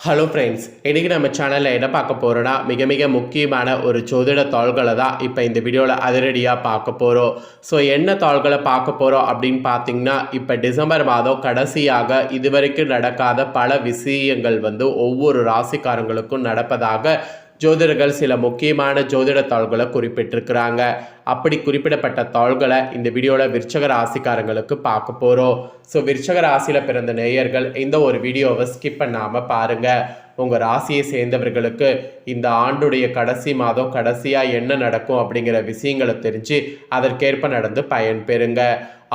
Hello friends இன்றைக்கி நம்ம சேனலில் என்ன பார்க்க போகிறோன்னா மிக மிக முக்கியமான ஒரு ஜோதிட தாள்களை தான் இப்போ இந்த வீடியோவில் அதிரடியாக பார்க்க போகிறோம் ஸோ என்ன தாள்களை பார்க்க போகிறோம் அப்படின்னு பார்த்தீங்கன்னா இப்போ டிசம்பர் மாதம் கடைசியாக இதுவரைக்கும் நடக்காத பல விஷயங்கள் வந்து ஒவ்வொரு ராசிக்காரங்களுக்கும் நடப்பதாக ஜோதிடர்கள் சில முக்கியமான ஜோதிட தாள்களை குறிப்பிட்டிருக்கிறாங்க. அப்படி குறிப்பிடப்பட்ட தாள்களை இந்த வீடியோவில் விருச்சக ராசிக்காரங்களுக்கு பார்க்க போகிறோம் ஸோ விருச்சக ராசியில் பிறந்த நேயர்கள் இந்த ஒரு வீடியோவை ஸ்கிப் பண்ணாமல் பாருங்கள் உங்கள் ராசியை சேர்ந்தவர்களுக்கு இந்த ஆண்டுடைய கடைசி மாதம் கடைசியாக என்ன நடக்கும் அப்படிங்கிற விஷயங்களை தெரிஞ்சு அதற்கேற்ப நடந்து பயன்பெறுங்க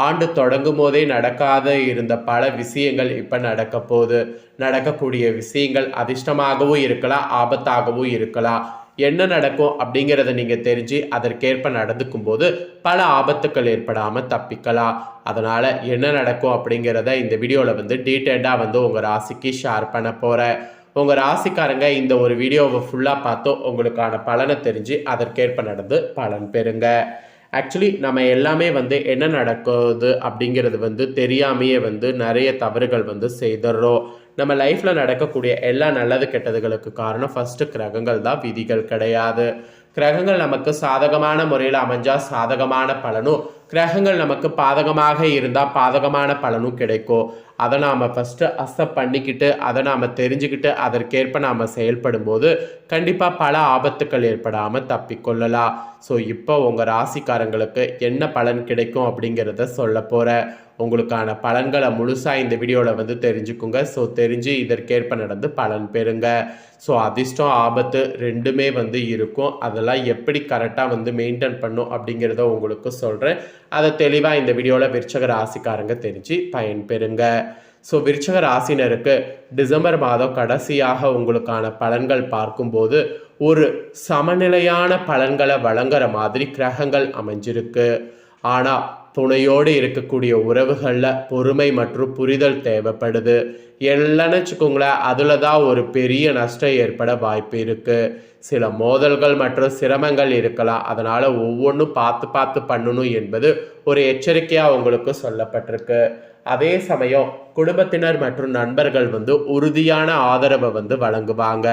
ஆண்டு தொடங்கும் போதே நடக்காத இருந்த பல விஷயங்கள் இப்போ நடக்க போகுது. நடக்கக்கூடிய விஷயங்கள் அதிர்ஷ்டமாகவும் இருக்கலாம் ஆபத்தாகவும் இருக்கலாம். என்ன நடக்கும் அப்படிங்கிறத நீங்கள் தெரிஞ்சு அதற்கேற்ப நடந்துக்கும் போது பல ஆபத்துக்கள் ஏற்படாமல் தப்பிக்கலாம். அதனால் என்ன நடக்கும் அப்படிங்கிறத இந்த வீடியோவில் வந்து டீட்டெயில்டாக வந்து உங்கள் ராசிக்கு ஷேர் பண்ண போகிறேன் உங்கள் ராசிக்காரங்க இந்த ஒரு வீடியோவை ஃபுல்லாக பார்த்து உங்களுக்கான பலனை தெரிஞ்சு அதற்கேற்ப நடந்து பலன் பெறுங்க. ஆக்சுவலி நம்ம எல்லாமே வந்து என்ன நடக்குது அப்படிங்கிறது வந்து தெரியாமையே வந்து நிறைய தவறுகள் வந்து செய்துடுறோம். நம்ம லைஃப்பில் நடக்கக்கூடிய எல்லா நல்லது கெட்டதுகளுக்கு காரணம் ஃபஸ்ட்டு கிரகங்கள் தான். விதிகள் கிடையாது. கிரகங்கள் நமக்கு சாதகமான முறையில் அமைஞ்சால் சாதகமான பலனும் கிரகங்கள் நமக்கு பாதகமாக இருந்தால் பாதகமான பலனும் கிடைக்கும். அதை நாம் ஃபஸ்ட்டு அக்செப்ட் பண்ணிக்கிட்டு அதை நாம் தெரிஞ்சுக்கிட்டு அதற்கேற்ப நாம் செயல்படும்போது கண்டிப்பாக பல ஆபத்துக்கள் ஏற்படாமல் தப்பிக்கொள்ளலாம் ஸோ இப்போ உங்கள் ராசிக்காரங்களுக்கு என்ன பலன் கிடைக்கும் அப்படிங்கிறத சொல்ல போகிறேன் உங்களுக்கான பலன்களை முழுசாக இந்த வீடியோவில் வந்து தெரிஞ்சுக்குங்க. ஸோ தெரிஞ்சு இதற்கேற்ப நடந்து பலன் பெறுங்க. ஸோ அதிர்ஷ்டம் ஆபத்து ரெண்டுமே வந்து இருக்கும். அதெல்லாம் எப்படி கரெக்டாக வந்து மெயின்டைன் பண்ணும் அப்படிங்கிறத உங்களுக்கு சொல்கிறேன் அதை தெளிவாக இந்த வீடியோவில் விருச்சக ராசிக்காரங்க தெரிஞ்சு பயன் பெறுங்க. ஸோ விருச்சக ராசினருக்கு டிசம்பர் மாதம் கடைசியாக உங்களுக்கான பலன்கள் பார்க்கும்போது ஒரு சமநிலையான பலன்களை வழங்குற மாதிரி கிரகங்கள் அமைஞ்சிருக்கு. ஆனால் துணையோடு இருக்கக்கூடிய உறவுகளில் பொறுமை மற்றும் புரிதல் தேவைப்படுது. இல்லைன்னு வச்சுக்கோங்களேன் அதில் தான் ஒரு பெரிய நஷ்டம் ஏற்பட வாய்ப்பு இருக்குது சில மோதல்கள் மற்றும் சிரமங்கள் இருக்கலாம். அதனால் ஒவ்வொன்றும் பார்த்து பார்த்து பண்ணணும் என்பது ஒரு எச்சரிக்கையாக உங்களுக்கு சொல்லப்பட்டிருக்கு. அதே சமயம் குடும்பத்தினர் மற்றும் நண்பர்கள் வந்து உறுதியான ஆதரவை வந்து வழங்குவாங்க.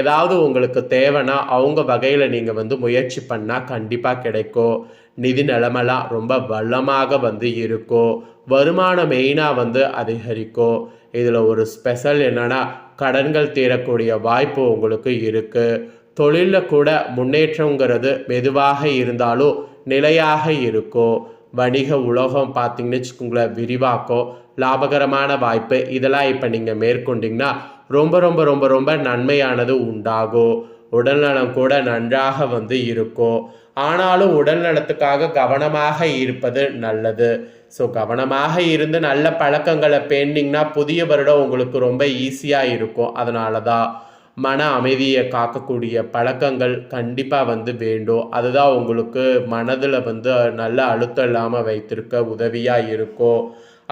ஏதாவது உங்களுக்கு தேவைன்னா அவங்க வகையில் நீங்கள் வந்து முயற்சி பண்ணால் கண்டிப்பாக கிடைக்கும். நிதி நிலமெல்லாம் ரொம்ப வளமாக வந்து இருக்கும் வருமானம் மெயினாக வந்து அதிகரிக்கும் இதில் ஒரு ஸ்பெஷல் என்னென்னா கடன்கள் தீரக்கூடிய வாய்ப்பு உங்களுக்கு இருக்குது தொழிலில் கூட முன்னேற்றங்கிறது மெதுவாக இருந்தாலும் நிலையாக இருக்கும் வணிக உலகம் பார்த்தீங்கன்னு வச்சுக்கோங்களேன் விரிவாக்கம் லாபகரமான வாய்ப்பு இதெல்லாம் இப்போ நீங்கள் மேற்கொண்டிங்கன்னா ரொம்ப ரொம்ப ரொம்ப ரொம்ப நன்மையானது உண்டாகும். உடல்நலம் கூட நன்றாக வந்து இருக்கும் ஆனாலும் உடல் நலத்துக்காக கவனமாக இருப்பது நல்லது. ஸோ கவனமாக இருந்து நல்ல பழக்கங்களை பேண்டிங்கன்னா புதிய வருடம் உங்களுக்கு ரொம்ப ஈஸியாக இருக்கும். அதனால தான் மன அமைதியை காக்கக்கூடிய பழக்கங்கள் கண்டிப்பாக வந்து வேண்டும். அதுதான் உங்களுக்கு மனதில் வந்து நல்ல அழுத்தம் இல்லாமல் வைத்திருக்க உதவியாக இருக்கும்.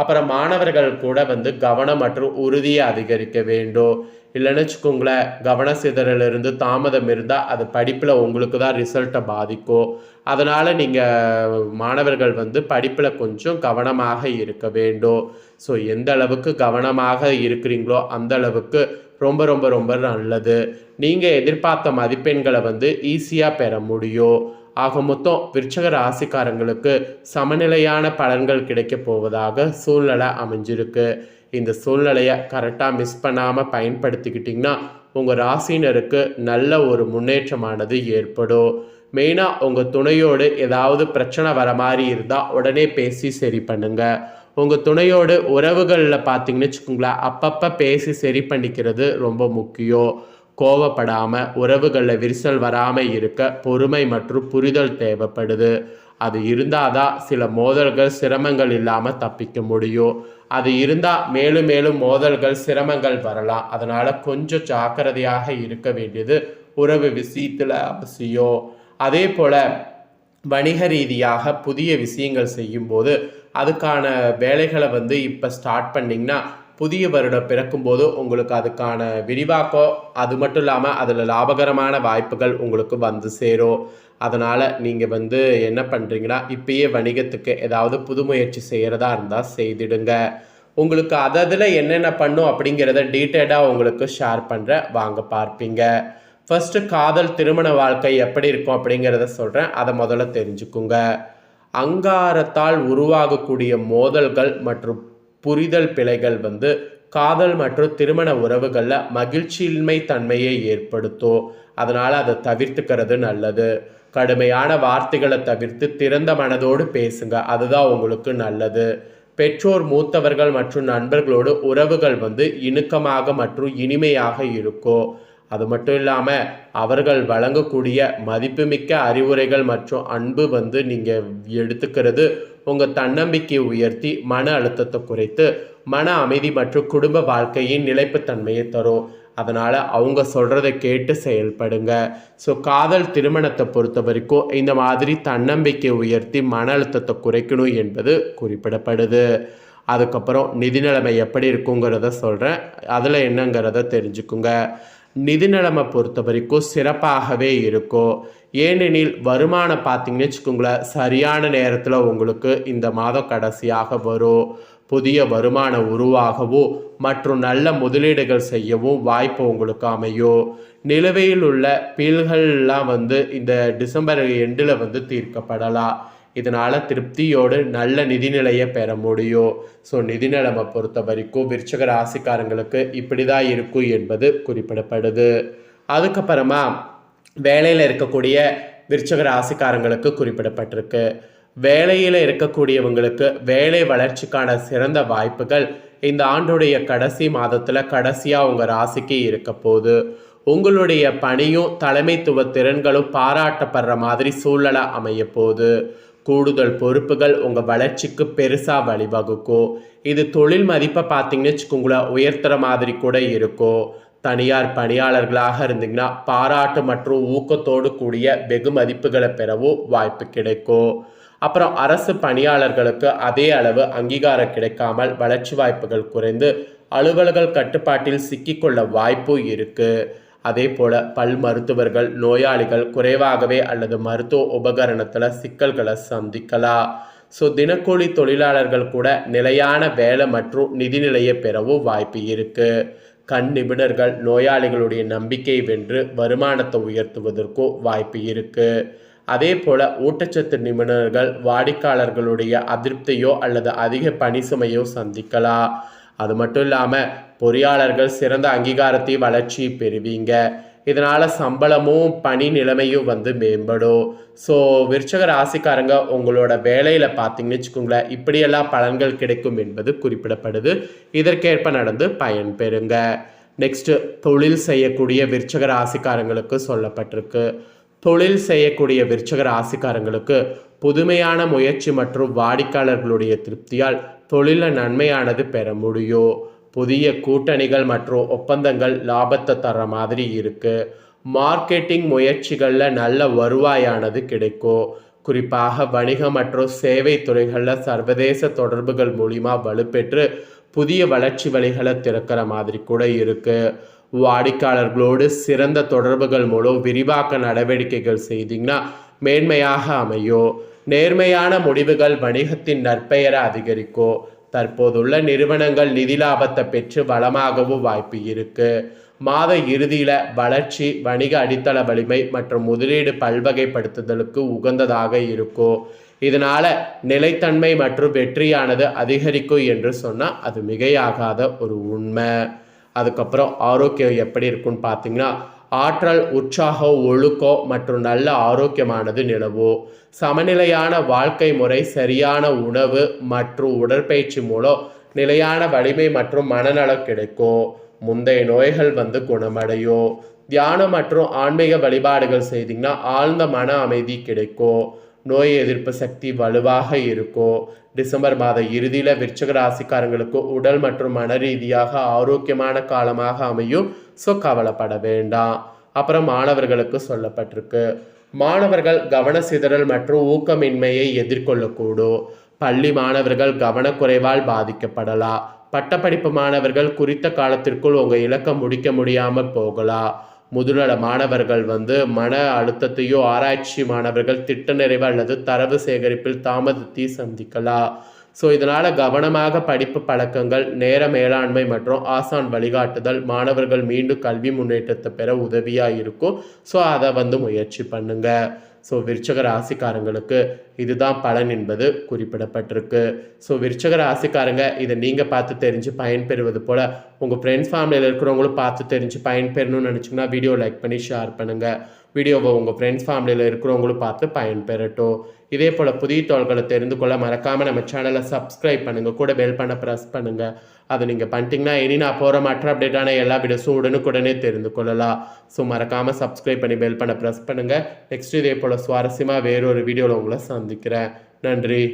அப்புறம் மாணவர்கள் கூட வந்து கவனம் மற்றும் உறுதியை அதிகரிக்க வேண்டும். இல்லைன்னு வச்சுக்கோங்களேன் கவன சிதறலிருந்து தாமதம் இருந்தால் அது படிப்பில் உங்களுக்கு தான் ரிசல்ட்டை பாதிக்கும். அதனால் நீங்கள் மாணவர்கள் வந்து படிப்பில் கொஞ்சம் கவனமாக இருக்க வேண்டும். ஸோ எந்த அளவுக்கு கவனமாக இருக்கிறீங்களோ அந்த அளவுக்கு ரொம்ப ரொம்ப ரொம்ப நல்லது. நீங்கள் எதிர்பார்த்த மதிப்பெண்களை வந்து ஈஸியாக பெற முடியும். ஆக மொத்தம் விருச்சக ராசிக்காரங்களுக்கு சமநிலையான பலன்கள் கிடைக்கப் போவதாக சூழ்நிலை அமைஞ்சிருக்கு. இந்த சூழ்நிலையை கரெக்டாக மிஸ் பண்ணாமல் பயன்படுத்திக்கிட்டிங்கன்னா உங்கள் ராசினருக்கு நல்ல ஒரு முன்னேற்றமானது ஏற்படும். மெயினாக உங்கள் துணையோடு ஏதாவது பிரச்சனை வர மாதிரி இருந்தால் உடனே பேசி சரி பண்ணுங்கள் உங்கள் துணையோடு உறவுகளில் பார்த்தீங்கன்னு வச்சுக்கோங்களேன் அப்பப்போ பேசி சரி பண்ணிக்கிறது ரொம்ப முக்கியம். கோவப்படாமல் உறவுகளில் விரிசல் வராமல் இருக்க பொறுமை மற்றும் புரிதல் தேவைப்படுது. அது இருந்தால் தான் சில மோதல்கள் சிரமங்கள் இல்லாமல் தப்பிக்க முடியும். அது இருந்தால் மேலும் மேலும் மோதல்கள் சிரமங்கள் வரலாம். அதனால் கொஞ்சம் ஜாக்கிரதையாக இருக்க வேண்டியது உறவு விஷயத்தில் அவசியம். அதே போல் வணிக ரீதியாக புதிய விஷயங்கள் செய்யும்போது அதுக்கான வேலைகளை வந்து இப்போ ஸ்டார்ட் பண்ணிங்கன்னா புதிய வருடம் பிறக்கும்போது உங்களுக்கு அதுக்கான விரிவாக்கம் அது மட்டும் இல்லாமல் அதில் லாபகரமான வாய்ப்புகள் உங்களுக்கு வந்து சேரும். அதனால் நீங்கள் வந்து என்ன பண்ணுறீங்கன்னா இப்பயே வணிகத்துக்கு ஏதாவது புது முயற்சி செய்கிறதா இருந்தால் செய்திடுங்க. உங்களுக்கு அததில் என்னென்ன பண்ணும் அப்படிங்கிறத டீட்டெயிலாக உங்களுக்கு ஷேர் பண்ணுற வாங்க பார்ப்பீங்க. ஃபஸ்ட்டு காதல் திருமண வாழ்க்கை எப்படி இருக்கும் அப்படிங்கிறத சொல்கிறேன் அதை முதல்ல தெரிஞ்சுக்குங்க. அங்காரத்தால் உருவாகக்கூடிய மோதல்கள் மற்றும் புரிதல் பிழைகள் வந்து காதல் மற்றும் திருமண உறவுகளில் மகிழ்ச்சியின்மை தன்மையை ஏற்படுத்தும் அதனால் அதை தவிர்த்துக்கிறது நல்லது. கடுமையான வார்த்தைகளை தவிர்த்து திறந்த மனதோடு பேசுங்க. அதுதான் உங்களுக்கு நல்லது. பெற்றோர் மூத்தவர்கள் மற்றும் நண்பர்களோடு உறவுகள் வந்து இணுக்கமாக மற்றும் இனிமையாக இருக்கும் அது மட்டும் இல்லாமல் அவர்கள் வழங்கக்கூடிய மதிப்புமிக்க அறிவுரைகள் மற்றும் அன்பு வந்து நீங்கள் எடுத்துக்கிறது உங்கள் தன்னம்பிக்கையை உயர்த்தி மன அழுத்தத்தை குறைத்து மன அமைதி மற்றும் குடும்ப வாழ்க்கையின் நிலைப்புத்தன்மையை தரும். அதனால் அவங்க சொல்கிறத கேட்டு செயல்படுங்க. ஸோ காதல் திருமணத்தை பொறுத்த வரைக்கும் இந்த மாதிரி தன்னம்பிக்கை உயர்த்தி மன அழுத்தத்தை குறைக்கணும் என்பது குறிப்பிடப்படுது. அதுக்கப்புறம் நிதி நிலைமை எப்படி இருக்குங்கிறத சொல்கிறேன் அதில் என்னங்கிறத தெரிஞ்சுக்குங்க. நிதி நிலைமை பொறுத்த வரைக்கும் சிறப்பாகவே இருக்கும் ஏனெனில் வருமானம் பார்த்தீங்கன்னு வச்சுக்கோங்களேன் சரியான நேரத்தில் உங்களுக்கு இந்த மாதம் கடைசியாக வரும். புதிய வருமானம் உருவாகவோ மற்றும் நல்ல முதலீடுகள் செய்யவும் வாய்ப்பு உங்களுக்கு அமையும். நிலுவையில் உள்ள பீல்கள்லாம் வந்து இந்த டிசம்பர் எண்டில் வந்து தீர்க்கப்படலாம். இதனால் திருப்தியோடு நல்ல நிதிநிலையை பெற முடியும் ஸோ நிதி நிலைமை பொறுத்த வரைக்கும் விருச்சக ராசிக்காரங்களுக்கு இப்படி தான் இருக்கும் என்பது குறிப்பிடப்படுது. அதுக்கப்புறமா வேலையில் இருக்கக்கூடிய விருச்சக ராசிக்காரங்களுக்கு குறிப்பிடப்பட்டிருக்கு. வேலையில் இருக்கக்கூடியவங்களுக்கு வேலை வளர்ச்சிக்கான சிறந்த வாய்ப்புகள் இந்த ஆண்டுடைய கடைசி மாதத்தில் கடைசியாக உங்கள் ராசிக்கு இருக்க போகுது. உங்களுடைய பணியும் தலைமைத்துவ திறன்களும் பாராட்டப்படுற மாதிரி சூழலை அமைய போகுது. கூடுதல் பொறுப்புகள் உங்கள் வளர்ச்சிக்கு பெருசாக வழிவகுக்கும் இது தொழில் மதிப்பை பார்த்தீங்கன்னு வச்சுக்கோங்களேன் உயர்த்துற மாதிரி கூட இருக்கும் தனியார் பணியாளர்களாக இருந்தீங்கன்னா பாராட்டு மற்றும் ஊக்கத்தோடு கூடிய வெகு மதிப்புகளை பெறவும் வாய்ப்பு கிடைக்கும் அப்புறம் அரசு பணியாளர்களுக்கு அதே அளவு அங்கீகாரம் கிடைக்காமல் வளர்ச்சி வாய்ப்புகள் குறைந்து அலுவலர்கள் கட்டுப்பாட்டில் சிக்கிக்கொள்ள வாய்ப்பும் இருக்குது அதே போல் பல் மருத்துவர்கள் நோயாளிகள் குறைவாகவே அல்லது மருத்துவ உபகரணத்தில் சிக்கல்களை சந்திக்கலாம் ஸோ தினக்கூலி தொழிலாளர்கள் கூட நிலையான வேலை மற்றும் நிதிநிலையை பெறவும் வாய்ப்பு இருக்குது கண் நிபுணர்கள் நோயாளிகளுடைய நம்பிக்கை வென்று வருமானத்தை உயர்த்துவதற்கும் வாய்ப்பு இருக்குது அதே போல் ஊட்டச்சத்து நிபுணர்கள் வாடிக்கையாளர்களுடைய அதிருப்தியோ அல்லது அதிக பணி சுமையோ சந்திக்கலாம் அது மட்டும் இல்லாமல் பொறியாளர்கள் சிறந்த அங்கீகாரத்தை வளர்ச்சி பெறுவீங்க. இதனால் சம்பளமும் பணி நிலைமையும் வந்து மேம்படும். ஸோ விருச்சக ராசிக்காரங்க உங்களோட வேலையில் பார்த்தீங்கன்னு வச்சுக்கோங்களேன் இப்படியெல்லாம் பலன்கள் கிடைக்கும் என்பது குறிப்பிடப்படுது. இதற்கேற்ப நடந்து பயன் பெறுங்க. நெக்ஸ்ட்டு தொழில் செய்யக்கூடிய விருச்சக ராசிக்காரங்களுக்கு சொல்லப்பட்டிருக்கு. தொழில் செய்யக்கூடிய விருச்சக ராசிக்காரங்களுக்கு புதுமையான முயற்சி மற்றும் வாடிக்கையாளர்களுடைய திருப்தியால் தொழிலில் நன்மையானது பெற முடியும் புதிய கூட்டணிகள் மற்றும் ஒப்பந்தங்கள் லாபத்தை தர மாதிரி இருக்குது மார்க்கெட்டிங் முயற்சிகளில் நல்ல வருவாயானது கிடைக்கும் குறிப்பாக வணிக மற்றும் சேவை துறைகளில் சர்வதேச தொடர்புகள் மூலிமா வலுப்பெற்று புதிய வளர்ச்சி வழிகளை திறக்கிற மாதிரி கூட இருக்குது வாடிக்கையாளர்களோடு சிறந்த தொடர்புகள் மூலம் விரிவாக்க நடவடிக்கைகள் செய்தீங்கன்னா மேன்மையாக அமையும் நேர்மையான முடிவுகள் வணிகத்தின் நற்பெயரை அதிகரிக்கும் தற்போதுள்ள நிறுவனங்கள் நிதி லாபத்தை பெற்று வளமாகவும் வாய்ப்பு இருக்கு. மாத இறுதியில் வளர்ச்சி வணிக அடித்தள வலிமை மற்றும் முதலீடு பல்வகைப்படுத்துதலுக்கு உகந்ததாக இருக்கும் இதனால் நிலைத்தன்மை மற்றும் வெற்றியானது அதிகரிக்கும் என்று சொன்னால் அது மிகையாகாத ஒரு உண்மை. அதுக்கப்புறம் ஆரோக்கியம் எப்படி இருக்குன்னு பார்த்தீங்கன்னா ஆற்றல் உற்சாகம் ஒழுக்கம் மற்றும் நல்ல ஆரோக்கியமானது நிலவும் சமநிலையான வாழ்க்கை முறை சரியான உணவு மற்றும் உடற்பயிற்சி மூலம் நிலையான வலிமை மற்றும் மனநலம் கிடைக்கும். முந்தைய நோய்கள் வந்து குணமடையும் தியானம் மற்றும் ஆன்மீக வழிபாடுகள் செய்தீங்கன்னா ஆழ்ந்த மன அமைதி கிடைக்கும். நோய் எதிர்ப்பு சக்தி வலுவாக இருக்கும் டிசம்பர் மாத இறுதியில் விருச்சக ராசிக்காரங்களுக்கு உடல் மற்றும் மன ரீதியாக ஆரோக்கியமான காலமாக அமையும். ஸோ கவலைப்பட வேண்டாம். அப்புறம் மாணவர்களுக்கு சொல்லப்பட்டிருக்கு. மாணவர்கள் கவன சிதறல் மற்றும் ஊக்கமின்மையை எதிர்கொள்ளக்கூடும். பள்ளி மாணவர்கள் கவனக்குறைவால் பாதிக்கப்படலாம். பட்டப்படிப்பு மாணவர்கள் குறித்த காலத்திற்குள் உங்கள் இலக்கம் முடிக்க முடியாமல் போகலாம். முதுநல மாணவர்கள் வந்து மன அழுத்தத்தையோ ஆராய்ச்சி மாணவர்கள் திட்ட நிறைவு அல்லது தரவு சேகரிப்பில் தாமதத்தை சந்திக்கலாம். ஸோ இதனால் கவனமாக படிப்பு பழக்கங்கள் நேர மேலாண்மை மற்றும் ஆசான் வழிகாட்டுதல் மாணவர்கள் மீண்டும் கல்வி முன்னேற்றத்தை பெற உதவியாக இருக்கும். ஸோ அதை வந்து முயற்சி பண்ணுங்கள் ஸோ விருச்சக ராசிக்காரங்களுக்கு இதுதான் பலன் என்பது குறிப்பிடப்பட்டிருக்கு. ஸோ விருச்சக ராசிக்காரங்க இதை நீங்கள் பார்த்து தெரிஞ்சு பயன்பெறுவது போல் உங்கள் ஃப்ரெண்ட்ஸ் ஃபேமிலியில் இருக்கிறவங்களும் பார்த்து தெரிஞ்சு பயன்பெறணும்னு நினச்சிங்கன்னா வீடியோ லைக் பண்ணி ஷேர் பண்ணுங்கள் வீடியோவை உங்கள் ஃப்ரெண்ட்ஸ் ஃபேமிலியில் இருக்கிறவங்களும் பார்த்து பயன்பெறட்டும். இதே போல் புதிய தோள்களை தெரிந்து கொள்ள மறக்காமல் நம்ம சேனலை சப்ஸ்கிரைப் பண்ணுங்கள் கூட பெல் பண்ண ப்ரெஸ் பண்ணுங்கள் அதை நீங்கள் பண்ணிட்டீங்கன்னா இனி நான் போகிற மற்ற அப்டேட்டான எல்லா வீடியோஸும் உடனுக்குடனே தெரிந்து கொள்ளலாம். ஸோ மறக்காமல் சப்ஸ்கிரைப் பண்ணி பெல் பண்ண ப்ரெஸ் பண்ணுங்கள் நெக்ஸ்ட் இதே போல் சுவாரஸ்யமாக வேறொரு வீடியோவில் உங்களை சந்திக்கிறேன். நன்றி.